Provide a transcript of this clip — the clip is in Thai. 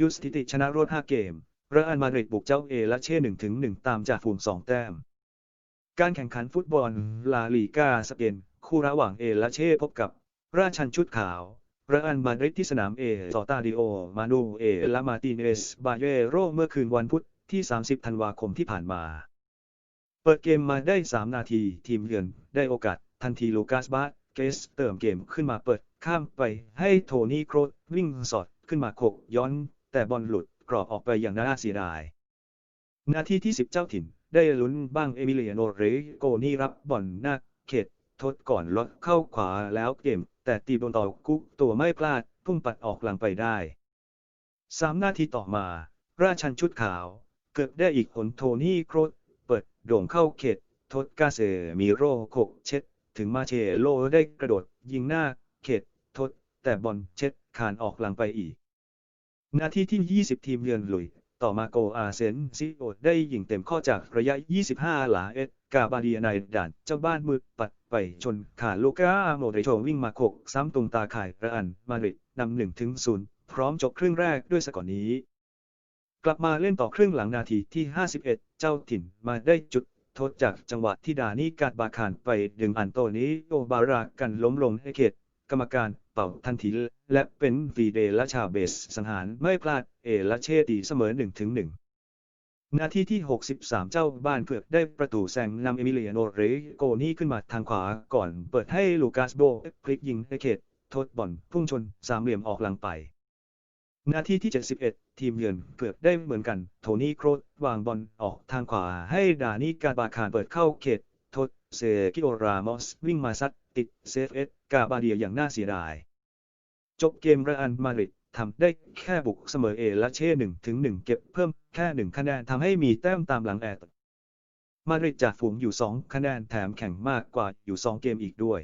ยุสถิติชนะรวด 5 เกมเรอัลมาดริดบุกเจ้าเอและเช่1ถึง1ตามจากฝูง 2 แต้ม การแข่งขันฟุตบอลลาลีกาสเปนคู่ระหว่างเอและเช่พบกับ ราชันชุดขาวเรอัลมาดริดที่สนามเอสตาดิโอ มานูเอและมาติเนสบาเยโรเมื่อคืนวันพุธที่ 30 ธันวาคมที่ผ่านมา เปิดเกมมาได้ 3 นาทีทีมเยือนได้โอกาสทันทีลูกัสบาสเกสเติมเกมขึ้นมาเปิดข้ามไปให้โทนี่โครสวิ่งสอดขึ้นมาโขกย้อน แต่บอลหลุดกรอบออกไปอย่างน่าเสียดาย นาทีที่ 10 เจ้าถิ่น ได้ลุ้นบ้างเอมิเลียโนเรโกนี่รับบอลหน้าเขตโทษก่อนลดเข้าขวาแล้วเกม แต่ตีโดนต่อกุ๊กตัวไม่พลาด พุ่งปัดออกหลังไปได้ 3 นาทีต่อมา ราชันชุดขาว เกิดได้อีกผลโทนี่โครสเปิดโด่งเข้าเขตโทษกาเซมิโรโขกเช็ด ถึงมาเชโลได้กระโดดยิงหน้าเขตโทษแต่บอลเช็ดคานออกหลังไปอีก นาทีที่ 20 ทีมเยือนลุย ต่อมาโกอาเซนซิโอได้ยิงเต็มข้อจากระยะ 25 หลาเอ็ดกาบาเดียในด่านเจ้าบ้านมือปัดไปชนขาลูก้าโมเดโชวิ่งมาโขกซ้ำตรงตาข่ายระอันมาริดนำหนึ่งถึงศูนย์พร้อมจบครึ่งแรกด้วยสกอร์นี้ กลับมาเล่นต่อครึ่งหลังนาทีที่ 51 เจ้าถิ่นมาได้จุดโทษจากจังหวะที่ดานี่กาดบาคานไปดึงอันโตนี้โอบารากันล้มลงให้เขตกรรมการ เป่าทันทีและเป็นฟีเดลชาเบสสังหารไม่พลาดเอลเชตีเสมอ1ถึง1นาทีที่ 63 เจ้าบ้านเผือกได้ประตูแซงนำเอมิเลียโนเรโกนี่ขึ้นมาทางขวาก่อนเปิดให้ลูกัสโบพลิกยิงให้เขตโทษบอลพุ่งชนสามเหลี่ยมออกหลังไป นาทีที่ 71 ทีมเยือนเกือบได้เหมือนกัน โทนี่โครสวางบอลออกทางขวาให้ดานี่กาบาคานเปิดเข้าเขตโทษเซกิโอรามอสวิ่งมาซัดติดเซฟเอสกาบาเดียอย่างน่าเสียดาย จบเกมเรอัลมาดริดทำได้แค่บุกเสมอเอและเช่หนึ่งถึงหนึ่งเก็บเพิ่มแค่หนึ่งคะแนนทำให้มีแต้มตามหลังแอตมาดริดจากฝูงอยู่สองคะแนนแถมแข่งมากกว่าอยู่สองเกมอีกด้วย